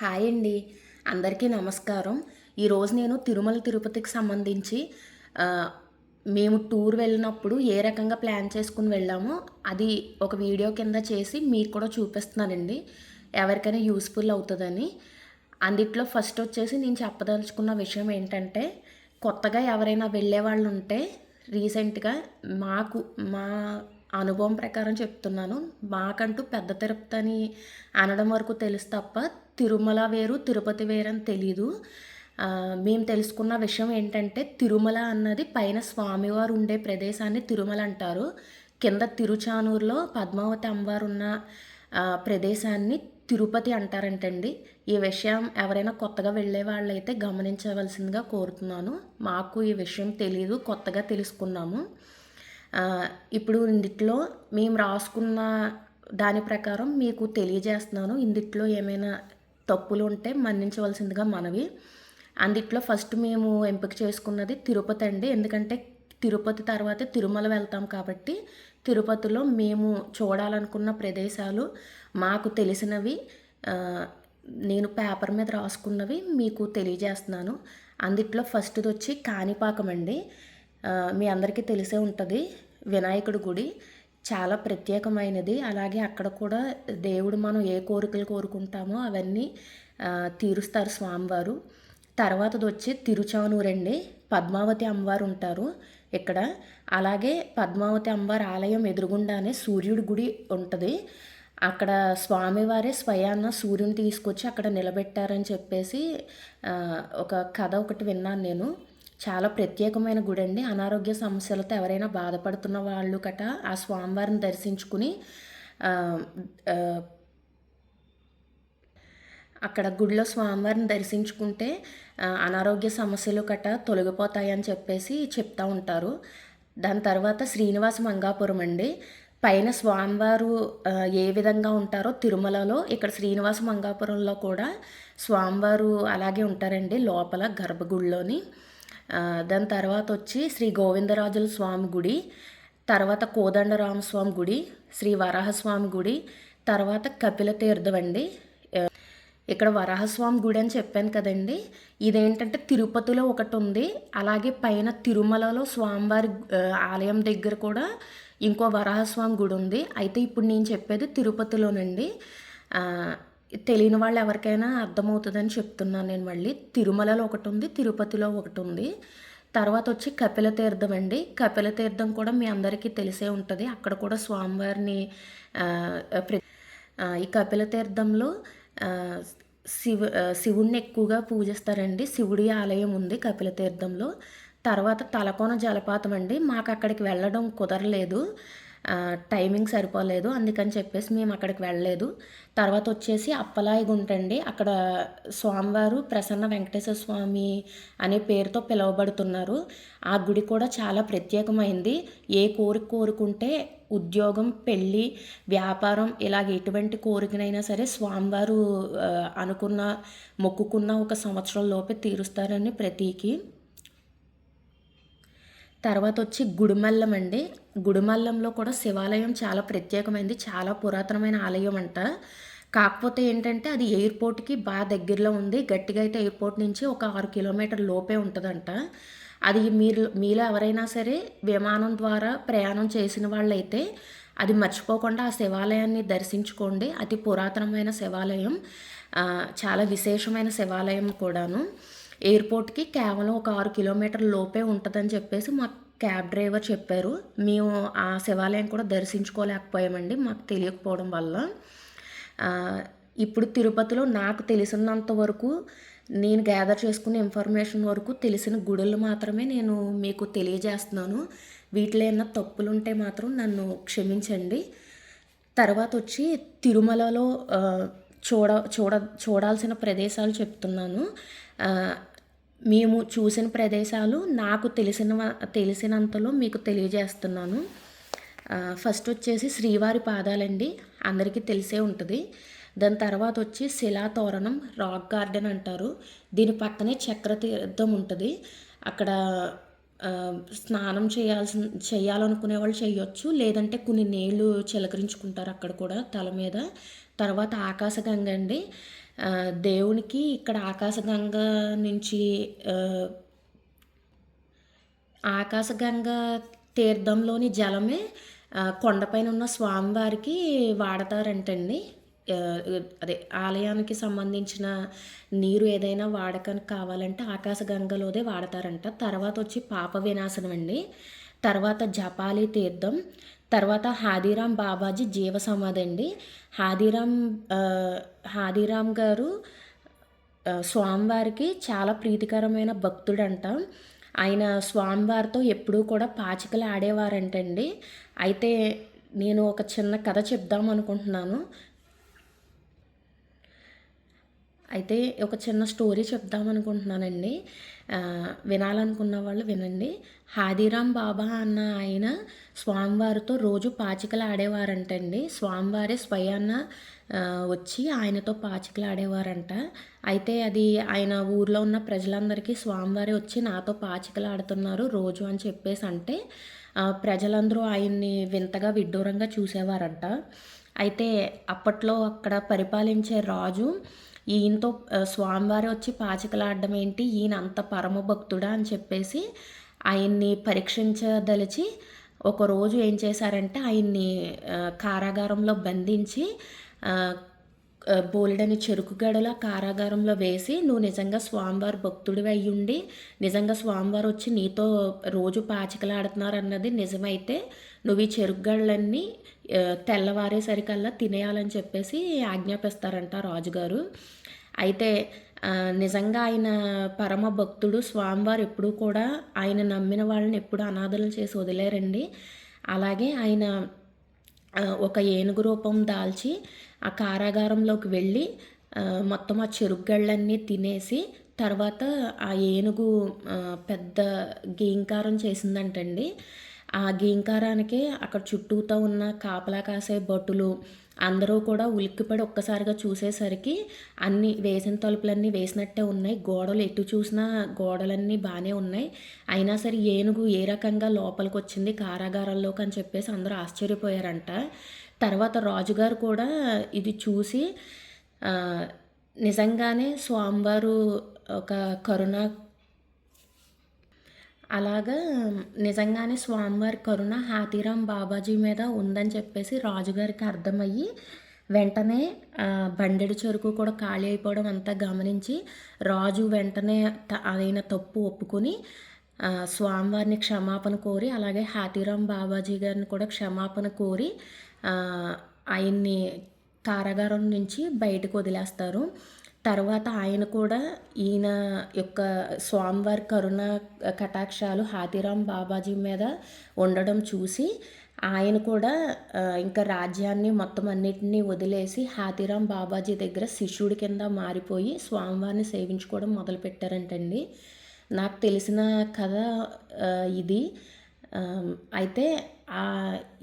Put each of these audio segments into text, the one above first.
Hi అండి. అందరికీ నమస్కారం. ఈరోజు నేను తిరుమల తిరుపతికి సంబంధించి మేము టూర్ వెళ్ళినప్పుడు ఏ రకంగా ప్లాన్ చేసుకుని వెళ్ళామో అది ఒక వీడియో కింద చేసి మీకు కూడా చూపిస్తున్నానండి. ఎవరికైనా యూస్ఫుల్ అవుతుందని. అందుట్లో ఫస్ట్ వచ్చేసి నేను చెప్పదలుచుకున్న విషయం ఏంటంటే కొత్తగా ఎవరైనా వెళ్ళే వాళ్ళు ఉంటే రీసెంట్గా మాకు మా అనుభవం ప్రకారం చెప్తున్నాను. మాకంటూ పెద్ద తిరుపతి అని అనడం వరకు తెలుసు తప్ప తిరుమల వేరు తిరుపతి వేరు అని తెలీదు. మేము తెలుసుకున్న విషయం ఏంటంటే తిరుమల అన్నది పైన స్వామివారు ఉండే ప్రదేశాన్ని తిరుమల అంటారు. కింద తిరుచానూరులో పద్మావతి అమ్మవారు ఉన్న ప్రదేశాన్ని తిరుపతి అంటారంటండి. ఈ విషయం ఎవరైనా కొత్తగా వెళ్ళే వాళ్ళైతే గమనించవలసిందిగా కోరుతున్నాను. మాకు ఈ విషయం తెలియదు కొత్తగా తెలుసుకున్నాము. ఇప్పుడు ఇందుట్లో మేము రాసుకున్న దాని ప్రకారం మీకు తెలియజేస్తున్నాను. ఇందుట్లో ఏమైనా తప్పులు ఉంటే మన్నించవలసిందిగా మనవి. అందుట్లో ఫస్ట్ మేము ఎంపిక చేసుకున్నది తిరుపతి అండి. ఎందుకంటే తిరుపతి తర్వాత తిరుమల వెళ్తాం కాబట్టి తిరుపతిలో మేము చూడాలనుకున్న ప్రదేశాలు మాకు తెలిసినవి నేను పేపర్ మీద రాసుకున్నవి మీకు తెలియజేస్తున్నాను. అందుట్లో ఫస్ట్ది వచ్చి కాణిపాకం అండి. మీ అందరికీ తెలిసే ఉంటుంది. వినాయకుడి గుడి చాలా ప్రత్యేకమైనది. అలాగే అక్కడ కూడా దేవుడు మనం ఏ కోరికలు కోరుకుంటామో అవన్నీ తీరుస్తారు స్వామివారు. తర్వాతది వచ్చి తిరుచానూరు అండి పద్మావతి అమ్మవారు ఉంటారు ఇక్కడ. అలాగే పద్మావతి అమ్మవారి ఆలయం ఎదురుగుండానే సూర్యుడి గుడి ఉంటుంది. అక్కడ స్వామివారే స్వయాన్న సూర్యుని తీసుకొచ్చి అక్కడ నిలబెట్టారని చెప్పేసి ఒక కథ ఒకటి విన్నాను నేను. చాలా ప్రత్యేకమైన గుడి అండి అనారోగ్య సమస్యలతో ఎవరైనా బాధపడుతున్న వాళ్ళు కట ఆ స్వామివారిని దర్శించుకుని అక్కడ గుడిలో స్వామివారిని దర్శించుకుంటే అనారోగ్య సమస్యలు కట్ట తొలగిపోతాయని చెప్పేసి చెప్తా ఉంటారు. దాని తర్వాత శ్రీనివాస మంగాపురం అండి. పైన స్వామివారు ఏ విధంగా ఉంటారో తిరుమలలో ఇక్కడ శ్రీనివాస మంగాపురంలో కూడా స్వామివారు అలాగే ఉంటారండి లోపల గర్భగుడిలోని. దాని తర్వాత వచ్చి శ్రీ గోవిందరాజుల స్వామి గుడి తర్వాత కోదండరామస్వామి గుడి శ్రీ వరాహస్వామి గుడి తర్వాత కపిల తీర్థం అండి. ఇక్కడ వరాహస్వామి గుడి అని చెప్పాను కదండి. ఇదేంటంటే తిరుపతిలో ఒకటి ఉంది. అలాగే పైన తిరుమలలో స్వామివారి ఆలయం దగ్గర కూడా ఇంకో వరాహస్వామి గుడి ఉంది. అయితే ఇప్పుడు నేను చెప్పేది తిరుపతిలోనండి. తెలియని వాళ్ళు ఎవరికైనా అర్థమవుతుందని చెప్తున్నాను నేను మళ్ళీ. తిరుమలలో ఒకటి ఉంది తిరుపతిలో ఒకటి ఉంది తర్వాత వచ్చి కపిల తీర్థం అండి. కపిల తీర్థం కూడా మీ అందరికీ తెలిసే ఉంటుంది. అక్కడ కూడా స్వామివారిని ఈ కపిల తీర్థంలో శివ శివుణ్ణి ఎక్కువగా పూజిస్తారండి. శివుడి ఆలయం ఉంది కపిల తీర్థంలో తర్వాత తలకోన జలపాతం అండి. మాకు అక్కడికి వెళ్ళడం కుదరలేదు. టైమింగ్ సరిపోలేదు. అందుకని చెప్పేసి మేము అక్కడికి వెళ్ళలేదు. తర్వాత వచ్చేసి అప్పలాయి గుంట అండి అక్కడ స్వామివారు ప్రసన్న వెంకటేశ్వర స్వామి అనే పేరుతో పిలువబడుతున్నారు. ఆ గుడి కూడా చాలా ప్రత్యేకమైంది. ఏ కోరిక కోరుకుంటే ఉద్యోగం పెళ్ళి వ్యాపారం ఇలాగ ఎటువంటి కోరికనైనా సరే స్వామివారు అనుకున్న మొక్కుకున్న ఒక సంవత్సరం లోపే తీరుస్తారని ప్రతీకి. తర్వాత వచ్చి గుడిమల్లం అండి. గుడిమల్లంలో కూడా శివాలయం చాలా ప్రత్యేకమైనది చాలా పురాతనమైన ఆలయం అంట కాకపోతే ఏంటంటే అది ఎయిర్పోర్ట్కి బాగా దగ్గరలో ఉంది. గట్టిగా అయితే ఎయిర్పోర్ట్ నుంచి ఒక ఆరు కిలోమీటర్ లోపే ఉంటుందంట. అది మీరు మీలో ఎవరైనా సరే విమానం ద్వారా ప్రయాణం చేసిన వాళ్ళైతే అది మర్చిపోకుండా ఆ శివాలయాన్ని దర్శించుకోండి. అతి పురాతనమైన శివాలయం. చాలా విశేషమైన శివాలయం కూడాను. ఎయిర్పోర్ట్కి కేవలం ఒక ఆరు కిలోమీటర్ లోపే ఉంటుందని చెప్పేసి మా క్యాబ్ డ్రైవర్ చెప్పారు. మేము ఆ శివాలయం కూడా దర్శించుకోలేకపోయామండి మాకు తెలియకపోవడం వల్ల. ఇప్పుడు తిరుపతిలో నాకు తెలిసినంత వరకు నేను గ్యాదర్ చేసుకున్న ఇన్ఫర్మేషన్ వరకు తెలిసిన గుడులు మాత్రమే నేను మీకు తెలియజేస్తున్నాను. వీటిలో ఏమైనా తప్పులు ఉంటే మాత్రం నన్ను క్షమించండి. తర్వాత వచ్చి తిరుమలలో చూడ చూడ చూడాల్సిన ప్రదేశాలు చెప్తున్నాను. మేము చూసిన ప్రదేశాలు నాకు తెలిసిన తెలిసినంతలో మీకు తెలియజేస్తున్నాను. ఫస్ట్ వచ్చేసి శ్రీవారి పాదాలండి. అందరికీ తెలిసే ఉంటుంది. దాని తర్వాత వచ్చి శిలా తోరణం రాక్ గార్డెన్ అంటారు. దీని పక్కనే చక్ర తీర్థం ఉంటుంది. అక్కడ స్నానం చేయాల్సిన చేయాలనుకునే వాళ్ళు చేయొచ్చు. లేదంటే కొన్ని నీళ్ళు చిలకరించుకుంటారు అక్కడ కూడా తల మీద. తర్వాత ఆకాశగంగ అండి. దేవునికి ఇక్కడ ఆకాశగంగ నుంచి ఆకాశగంగ తీర్థంలోని జలమే కొండపైన ఉన్న స్వామివారికి వాడతారంటండి. అదే ఆలయానికి సంబంధించిన నీరు ఏదైనా వాడకానికి కావాలంటే ఆకాశగంగలోదే వాడతారంట. తర్వాత వచ్చి పాప వినాశనం అండి తర్వాత జపాలి తీర్థం తర్వాత హాదీరామ్ బాబాజీ జీవ సమాధి అండి. హాదీరామ్ హాదిరామ్ హాదీరామ్ గారు స్వామివారికి చాలా ప్రీతికరమైన భక్తుడంట. ఆయన స్వామివారితో ఎప్పుడూ కూడా పాచికలు ఆడేవారంటండి. అయితే నేను ఒక చిన్న కథ చెప్దాం అనుకుంటున్నాను. అయితే ఒక చిన్న స్టోరీ చెప్దాం అనుకుంటున్నానండి. వినాలనుకున్న వాళ్ళు వినండి. హాదీరామ్ బాబా అన్న ఆయన స్వామివారితో రోజు పాచికలు ఆడేవారంటండి. స్వామివారే స్వయాన్న వచ్చి ఆయనతో పాచికలు ఆడేవారంట. అయితే అది ఆయన ఊర్లో ఉన్న ప్రజలందరికీ స్వామివారే వచ్చి నాతో పాచికలు ఆడుతున్నారు రోజు అని చెప్పేసి అంటే ప్రజలందరూ ఆయన్ని వింతగా విడ్డూరంగా చూసేవారంట. అయితే అప్పట్లో అక్కడ పరిపాలించే రాజు ఈయనతో ఆ, స్వామివారి వచ్చి పాచికలాడడం ఏంటి? ఈయన అంత పరమ భక్తుడా అని చెప్పేసి ఆయన్ని పరీక్షించదలిచి ఒకరోజు ఏం చేశారంటే ఆయన్ని కారాగారంలో బంధించి బోలెడని చెరుకు గడల కారాగారంలో వేసి నువ్వు నిజంగా స్వామివారి భక్తుడివి అయ్యుండి నిజంగా స్వామివారు వచ్చి నీతో రోజు పాచికలాడుతున్నారు అన్నది నిజమైతే నువ్వు ఈ చెరుకు తెల్లవారేసరికల్లా తినేయాలని చెప్పేసి ఆజ్ఞాపిస్తారంట రాజుగారు. అయితే నిజంగా ఆయన పరమ భక్తుడు స్వామివారు ఎప్పుడూ కూడా ఆయన నమ్మిన వాళ్ళని ఎప్పుడు అనాథలు చేసి వదిలేరండి. అలాగే ఆయన ఒక ఏనుగు రూపం దాల్చి ఆ కారాగారంలోకి వెళ్ళి మొత్తం ఆ చెరుగ్గళ్ళన్నీ తినేసి తర్వాత ఆ ఏనుగు పెద్ద గీంకారం చేసిందంటండి. ఆ గీంకారానికి అక్కడ చుట్టూతో ఉన్న కాపలా కాసే భటులు అందరూ కూడా ఉలిక్కిపడి ఒక్కసారిగా చూసేసరికి అన్ని వేసిన తలుపులన్నీ వేసినట్టే ఉన్నాయి. గోడలు ఎటు చూసినా గోడలన్నీ బాగానే ఉన్నాయి. అయినా సరే ఏనుగు ఏ రకంగా లోపలికి వచ్చింది కారాగారంలోకి అని చెప్పేసి అందరూ ఆశ్చర్యపోయారంట. తర్వాత రాజుగారు కూడా ఇది చూసి నిజంగానే స్వామివారు ఒక కరుణ అలాగా నిజంగానే స్వామివారి కరుణ హాతీరామ్ బాబాజీ మీద ఉందని చెప్పేసి రాజుగారికి అర్థమయ్యి వెంటనే బండెడు చెరుకు కూడా ఖాళీ అయిపోవడం అంతా గమనించి రాజు వెంటనే అదైన తప్పు ఒప్పుకొని స్వామివారిని క్షమాపణ కోరి అలాగే హాతీరామ్ బాబాజీ గారిని కూడా క్షమాపణ కోరి ఆయన్ని కారాగారం నుంచి బయటకు వదిలేస్తారు. తర్వాత ఆయన కూడా ఈయన యొక్క స్వామివారి కరుణ కటాక్షాలు హాతీరామ్ బాబాజీ మీద ఉండడం చూసి ఆయన కూడా ఇంకా రాజ్యాన్ని మొత్తం అన్నిటినీ వదిలేసి హాతీరామ్ బాబాజీ దగ్గర శిష్యుడి కింద మారిపోయి స్వామివారిని సేవించుకోవడం మొదలుపెట్టారంటండి. నాకు తెలిసిన కథ ఇది. అయితే ఆ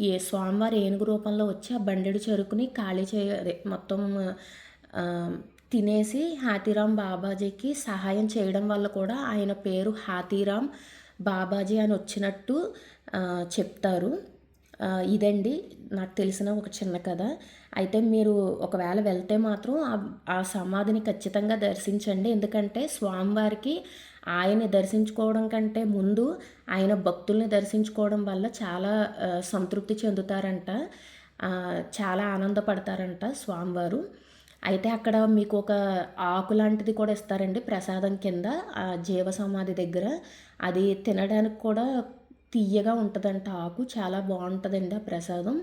ఏ స్వామివారి ఏనుగు రూపంలో వచ్చి ఆ బండెడు చెరుకుని ఖాళీ చేయ అదే మొత్తం తినేసి హాతీరామ్ బాబాజీకి సహాయం చేయడం వల్ల కూడా ఆయన పేరు హాతీరామ్ బాబాజీ అని వచ్చినట్టు చెప్తారు. ఇదండి. నాకు తెలిసిన ఒక చిన్న కథ. అయితే మీరు ఒకవేళ వెళ్తే మాత్రం ఆ- సమాధిని ఖచ్చితంగా దర్శించండి. ఎందుకంటే స్వామివారికి ఆయన్ని దర్శించుకోవడం కంటే ముందు ఆయన భక్తుల్ని దర్శించుకోవడం వల్ల చాలా సంతృప్తి చెందుతారంట. చాలా ఆనందపడతారంట స్వామివారు. అయితే అక్కడ మీకు ఒక ఆకు లాంటిది కూడా ఇస్తారండి ప్రసాదం కింద ఆ జీవ సమాధి దగ్గర. అది తినడానికి కూడా తీయగా ఉంటుందంట ఆకు. చాలా బాగుంటుందండి ఆ ప్రసాదం.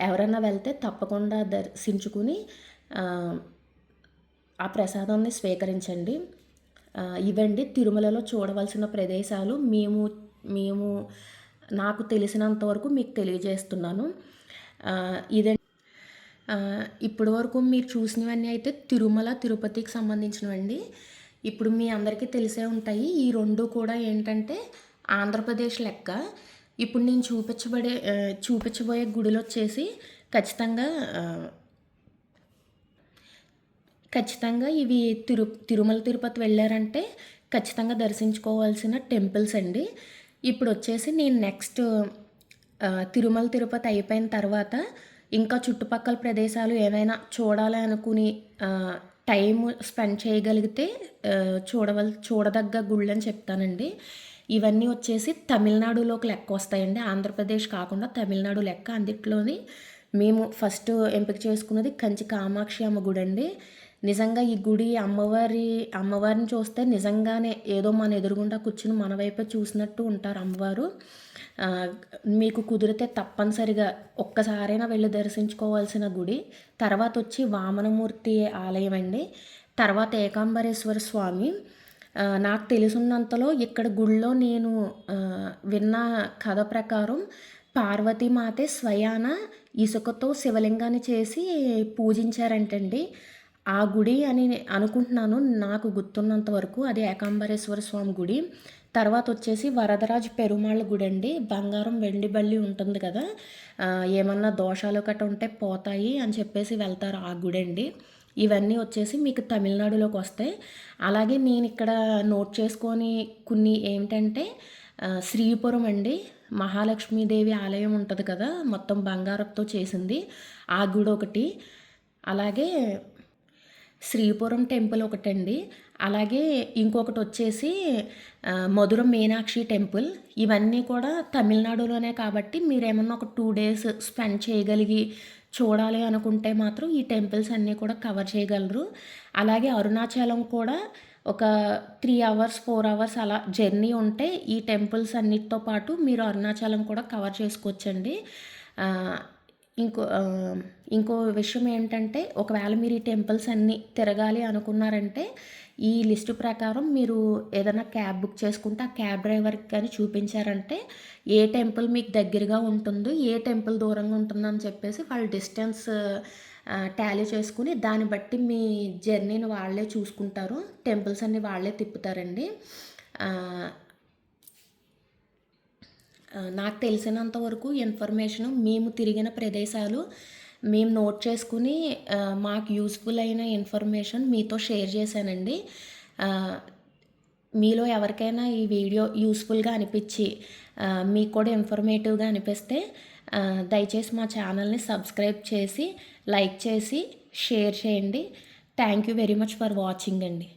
ఎవరైనా వెళ్తే తప్పకుండా దర్శించుకుని ఆ, ప్రసాదాన్ని స్వీకరించండి. ఇవండి తిరుమలలో చూడవలసిన ప్రదేశాలు. మేము మేము నాకు తెలిసినంత వరకు మీకు తెలియజేస్తున్నాను. ఇదే ఇప్పటి వరకు మీరు చూసినవన్నీ అయితే తిరుమల తిరుపతికి సంబంధించినవండి. ఇప్పుడు మీ అందరికీ తెలిసే ఉంటాయి ఈ రెండు కూడా ఏంటంటే ఆంధ్రప్రదేశ్ లెక్క. ఇప్పుడు నేను చూపించబడే చూపించబోయే గుడులు వచ్చేసి ఖచ్చితంగా ఖచ్చితంగా ఇవి తిరు తిరుమల తిరుపతి వెళ్ళారంటే ఖచ్చితంగా దర్శించుకోవాల్సిన టెంపుల్స్ అండి. ఇప్పుడు వచ్చేసి నేను నెక్స్ట్ తిరుమల తిరుపతి అయిపోయిన తర్వాత ఇంకా చుట్టుపక్కల ప్రదేశాలు ఏమైనా చూడాలి అనుకుని టైం స్పెండ్ చేయగలిగితే చూడవల్ చూడదగ్గ గుళ్ళు అని చెప్తానండి. ఇవన్నీ వచ్చేసి తమిళనాడులోకి లెక్క వస్తాయండి. ఆంధ్రప్రదేశ్ కాకుండా తమిళనాడు లెక్క. అందుట్లోని మేము ఫస్ట్ ఎంపిక చేసుకున్నది కంచి కామాక్షి అమ్మ గుడి అండి. నిజంగా ఈ గుడి అమ్మవారి అమ్మవారిని చూస్తే నిజంగానే ఏదో మన ఎదురుగుండా కూర్చుని మన వైపే చూసినట్టు ఉంటారు అమ్మవారు. మీకు కుదిరితే తప్పనిసరిగా ఒక్కసారైనా వెళ్ళి దర్శించుకోవాల్సిన గుడి తర్వాత వచ్చి వామనమూర్తి ఆలయం అండి. తర్వాత ఏకాంబరేశ్వర స్వామి. నాకు తెలిసినంతలో ఇక్కడ గుళ్ళో నేను విన్న కథ ప్రకారం పార్వతీమాతే స్వయాన ఇసుకతో శివలింగాన్ని చేసి పూజించారంటండి. ఆ గుడి అని అనుకుంటున్నాను నాకు గుర్తున్నంత వరకు అది ఏకాంబరేశ్వర స్వామి గుడి. తర్వాత వచ్చేసి వరదరాజు పెరుమాళ్ళ గుడి అండి బంగారం వెండి బల్లి ఉంటుంది కదా ఏమన్నా దోషాలు గట్రా ఉంటే పోతాయి అని చెప్పేసి వెళ్తారు ఆ గుడి అండి ఇవన్నీ వచ్చేసి మీకు తమిళనాడులోకి వస్తాయి. అలాగే నేను ఇక్కడ నోట్ చేసుకొని కొన్ని ఏమిటంటే శ్రీపురం అండి. మహాలక్ష్మీదేవి ఆలయం ఉంటుంది కదా మొత్తం బంగారంతో చేసింది. ఆ గుడి ఒకటి అలాగే శ్రీపురం టెంపుల్ ఒకటండి. అలాగే ఇంకొకటి వచ్చేసి మధుర మీనాక్షి టెంపుల్. ఇవన్నీ కూడా తమిళనాడులోనే కాబట్టి మీరు ఏమన్నా ఒక టూ డేస్ స్పెండ్ చేయగలిగి చూడాలి అనుకుంటే మాత్రం ఈ టెంపుల్స్ అన్నీ కూడా కవర్ చేయగలరు. అలాగే అరుణాచలం కూడా ఒక త్రీ అవర్స్ ఫోర్ అవర్స్ అలా జర్నీ ఉంటే ఈ టెంపుల్స్ అన్నిటితో పాటు మీరు అరుణాచలం కూడా కవర్ చేసుకోవచ్చండి. ఇంకో ఇంకో విషయం ఏంటంటే ఒకవేళ మీరు ఈ టెంపుల్స్ అన్నీ తిరగాలి అనుకున్నారంటే ఈ లిస్టు ప్రకారం మీరు ఏదైనా క్యాబ్ బుక్ చేసుకుంటే ఆ క్యాబ్ డ్రైవర్కి కానీ చూపించారంటే ఏ టెంపుల్ మీకు దగ్గరగా ఉంటుందో ఏ టెంపుల్ దూరంగా ఉంటుందని చెప్పేసి వాళ్ళు డిస్టెన్స్ టాలీ చేసుకుని దాన్ని బట్టి మీ జర్నీని వాళ్ళే చూసుకుంటారు. టెంపుల్స్ అన్నీ వాళ్ళే తిప్పుతారండి. నాకు తెలిసినంత వరకు ఇన్ఫర్మేషన్ మేము తిరిగిన ప్రదేశాలు మేము నోట్ చేసుకుని మాకు యూస్ఫుల్ అయిన ఇన్ఫర్మేషన్ మీతో షేర్ చేశానండి. మీలో ఎవరికైనా ఈ వీడియో యూస్ఫుల్గా అనిపించి మీకు కూడా ఇన్ఫర్మేటివ్గా అనిపిస్తే దయచేసి మా ఛానల్ని సబ్స్క్రైబ్ చేసి లైక్ చేసి షేర్ చేయండి. Thank you very much for watching అండి.